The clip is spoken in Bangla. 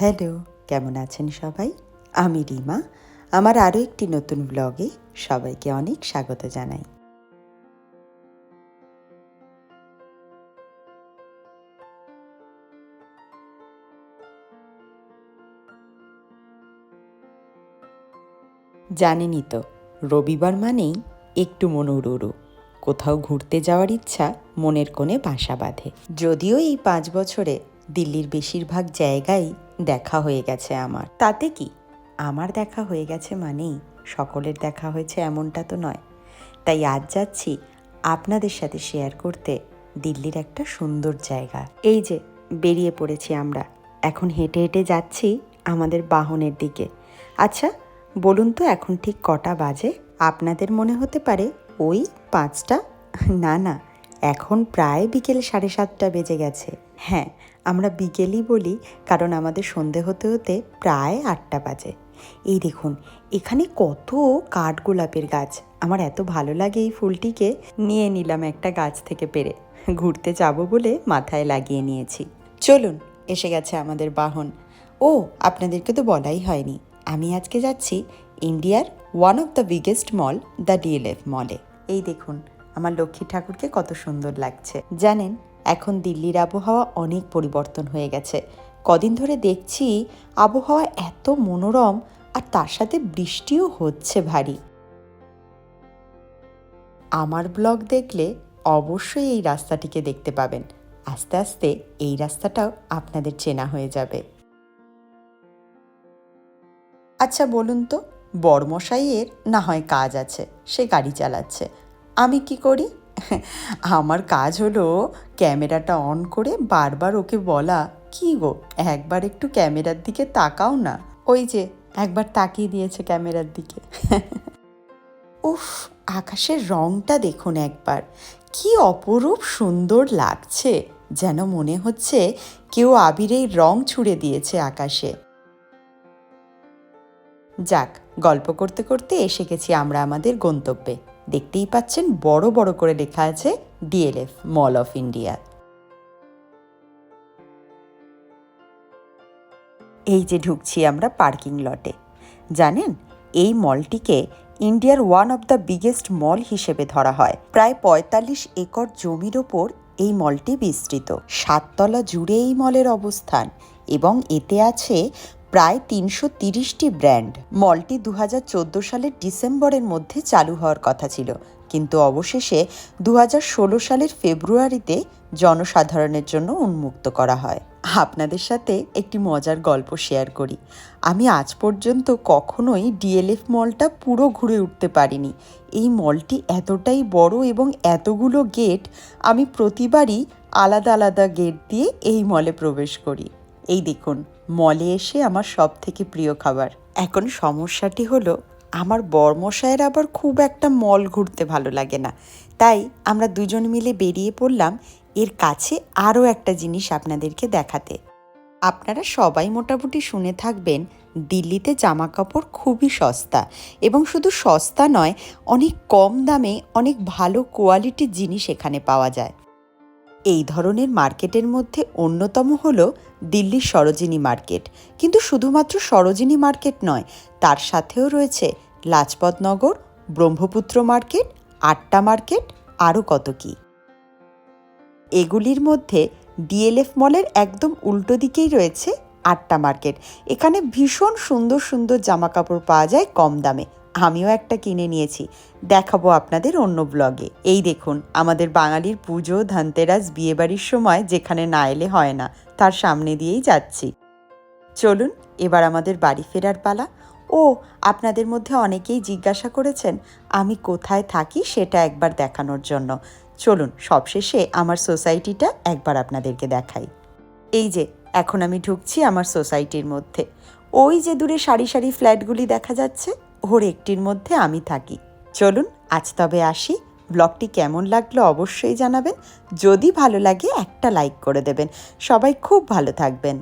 হ্যালো, কেমন আছেন সবাই? আমি রিমা। আমার আরও একটি নতুন ব্লগে সবাইকে অনেক স্বাগত জানাই। জানেনই তো, রবিবার মানেই একটু মন উড়ুড়ু কোথাও ঘুরতে যাওয়ার ইচ্ছা মনের কোণে বাসা বাঁধে। যদিও এই পাঁচ বছরে দিল্লির বেশিরভাগ জায়গায় দেখা হয়ে গেছে আমার। তাতে কি? আমার দেখা হয়ে গেছে মানেই সকলের দেখা হয়েছে এমনটা তো নয়। তাই আজ যাচ্ছি আপনাদের সাথে শেয়ার করতে দিল্লির একটা সুন্দর জায়গা। এই যে, বেরিয়ে পড়েছি আমরা। এখন হেঁটে হেঁটে যাচ্ছি আমাদের বাহনের দিকে। আচ্ছা বলুন তো এখন ঠিক কটা বাজে? আপনাদের মনে হতে পারে ওই পাঁচটা? না না এখন প্রায় বিকেল সাড়ে সাতটা বেজে গেছে। হ্যাঁ আমরা বিকেলই বলি, কারণ আমাদের সন্ধে হতে হতে প্রায় আটটা বাজে। এই দেখুন, এখানে কত কাঠগোলাপের গাছ। আমার এত ভালো লাগে এই ফুলটিকে। নিয়ে নিলাম একটা গাছ থেকে পেরে। ঘুরতে যাব বলে মাথায় লাগিয়ে নিয়েছি। চলুন, এসে গেছে আমাদের বাহন। ও, আপনাদেরকে তো বলাই হয়নি। আমি আজকে যাচ্ছি ইন্ডিয়ার one of the biggest mall, the DLF মলে। এই দেখুন আমার লক্ষ্মী ঠাকুরকে কত সুন্দর লাগছে। জানেন, এখন দিল্লির আবহাওয়া অনেক পরিবর্তন হয়ে গেছে। কদিন ধরে দেখছি আবহাওয়া এত মনোরম আর তার সাথে বৃষ্টিও হচ্ছে ভারী। আমার ব্লগ দেখলে অবশ্যই এই রাস্তাটিকে দেখতে পাবেন। আস্তে আস্তে এই রাস্তাটাও আপনাদের চেনা হয়ে যাবে। আচ্ছা বলুন তো, বড়মশাইয়ের না হয় কাজ আছে, সে গাড়ি চালাচ্ছে। আমি কি করি? আমার কাজ হলো ক্যামেরাটা অন করে বারবার ওকে বলা, কি গো, একবার একটু ক্যামেরার দিকে তাকাও না। ওই যে, একবার তাকিয়ে দিয়েছে ক্যামেরার দিকে। উফ, আকাশের রংটা দেখুন একবার। কি অপরূপ সুন্দর লাগছে, যেন মনে হচ্ছে কেউ আবিরের রং ছুড়ে দিয়েছে আকাশে। যাক, গল্প করতে করতে এসে গেছি আমরা আমাদের গন্তব্যে। দেখতেই পাচ্ছেন বড় বড় করে লেখা আছে ডিএলএফ মল অফ ইন্ডিয়া। এই যে ঢুকছি আমরা পার্কিং লটে। জানেন, এই মলটিকে ইন্ডিয়ার one of the biggest mall হিসেবে ধরা হয়। প্রায় পঁয়তাল্লিশ একর জমির ওপর এই মলটি বিস্তৃত। সাততলা জুড়ে এই মলের অবস্থান এবং এতে আছে প্রায় তিনশো তিরিশটি ব্র্যান্ড। মলটি দু হাজার চোদ্দ সালের ডিসেম্বরের মধ্যে চালু হওয়ার কথা ছিল। কিন্তু অবশেষে দু হাজার ষোলো সালের ফেব্রুয়ারিতে জনসাধারণের জন্য উন্মুক্ত করা হয়। আপনাদের সাথে একটি মজার গল্প শেয়ার করি। আমি আজ পর্যন্ত কখনোই ডিএলএফ মলটা পুরো ঘুরে উঠতে পারিনি। এই মলটি এতটাই বড় এবং এতগুলো গেট, আমি প্রতিবারই আলাদা আলাদা গেট দিয়ে এই মলে প্রবেশ করি। এই দেখুন মলে এসে আমার সব থেকে প্রিয় খাবার। এখন সমস্যাটি হলো, আমার বরমশায়ের আবার খুব একটা মল ঘুরতে ভালো লাগে না। তাই আমরা দুজন মিলে বেরিয়ে পড়লাম এর কাছে আরও একটা জিনিস আপনাদেরকে দেখাতে। আপনারা সবাই মোটামুটি শুনে থাকবেন, দিল্লিতে জামা কাপড় খুবই সস্তা এবং শুধু সস্তা নয়, অনেক কম দামে অনেক ভালো কোয়ালিটির জিনিস এখানে পাওয়া যায়। এই ধরনের মার্কেটের মধ্যে অন্যতম হলো দিল্লির সরোজিনী মার্কেট। কিন্তু শুধুমাত্র সরোজিনী মার্কেট নয়, তার সাথেও রয়েছে লাজপতনগর, ব্রহ্মপুত্র মার্কেট, আটটা মার্কেট, আরও কত কী। এগুলির মধ্যে ডিএলএফ মলের একদম উল্টো দিকেই রয়েছে আটটা মার্কেট। এখানে ভীষণ সুন্দর সুন্দর জামা কাপড় পাওয়া যায় কম দামে। আমিও একটা কিনে নিয়েছি। দেখাবো আপনাদের অন্য ব্লগে এই দেখুন, আমাদের বাঙালির পুজো, ধানতেরাস, বিয়েবাড়ির সময় যেখানে না এলে হয় না, তার সামনে দিয়েই যাচ্ছি। চলুন, এবার আমাদের বাড়ি ফেরার পালা। ও, আপনাদের মধ্যে অনেকেই জিজ্ঞাসা করেছেন, আমি কোথায় থাকি সেটা একবার দেখানোর জন্য। চলুন, সবশেষে আমার সোসাইটিটা একবার আপনাদেরকে দেখাই। এই যে, এখন আমি ঢুকছি আমার সোসাইটির মধ্যে। ওই যে দূরে সারি সারি ফ্ল্যাটগুলি দেখা যাচ্ছে। ওর একটির মধ্যে আমি থাকি। চলুন, আজ তবে আসি। ব্লগটি কেমন লাগল অবশ্যই জানাবেন। যদি ভালো লাগে একটা লাইক করে দেবেন। সবাই খুব ভালো থাকবেন।